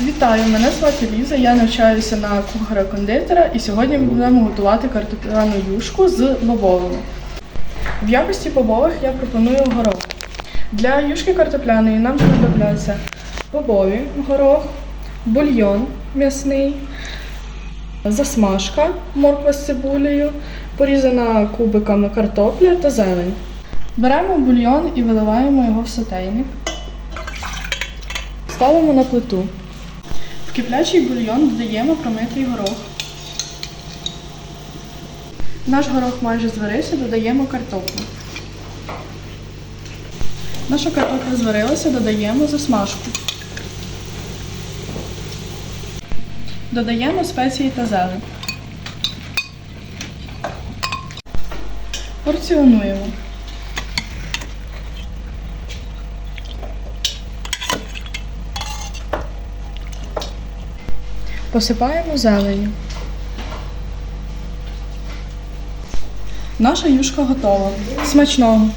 Вітаю, мене звати Ліза, я навчаюся на кухаря-кондитера і сьогодні ми будемо готувати картопляну юшку з бобовими. В якості бобових я пропоную горох. Для юшки картопляної нам знадобляться бобові горох, бульйон м'ясний, засмажка, морква з цибулею, порізана кубиками картопля та зелень. Беремо бульйон і виливаємо його в сотейник. Ставимо на плиту. Киплячий бульйон додаємо промитий горох. Наш горох майже зварився, додаємо картоплю. Наша картопля зварилася, додаємо засмажку. Додаємо спеції та зелень. Порціонуємо. Посипаємо зеленю. Наша юшка готова. Смачного!